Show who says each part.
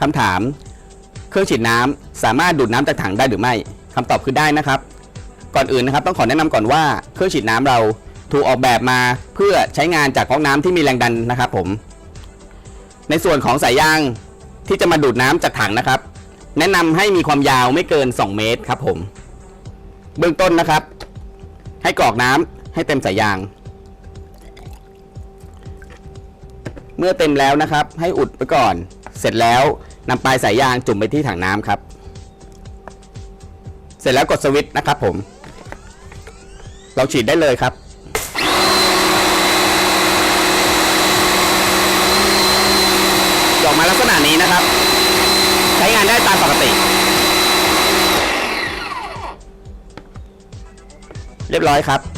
Speaker 1: คำถาม เครื่องฉีดน้ำสามารถดูดน้ำจากถังได้หรือไม่คำตอบคือได้นะครับ ก่อนอื่นนะครับต้องขอแนะนำก่อนว่าเครื่องฉีดน้ำเราถูกออกแบบมาเพื่อใช้งานจากก๊อกน้ำที่มีแรงดันนะครับผม ในส่วนของสายยางที่จะมาดูดน้ำจากถังนะครับ แนะนำให้มีความยาวไม่เกิน 2 เมตรครับผม เบื้องต้นนะครับ ให้กรอกน้ำให้เต็มสายยาง เมื่อเต็มแล้วนะครับ ให้อุดไว้ก่อน เสร็จแล้วนำปลายสายยางจุ่มไปที่ถังน้ำครับ เสร็จแล้วกดสวิตช์นะครับผม เราฉีดได้เลยครับออกมาลักษณะนี้นะครับ ใช้งานได้ตามปกติ เรียบร้อยครับ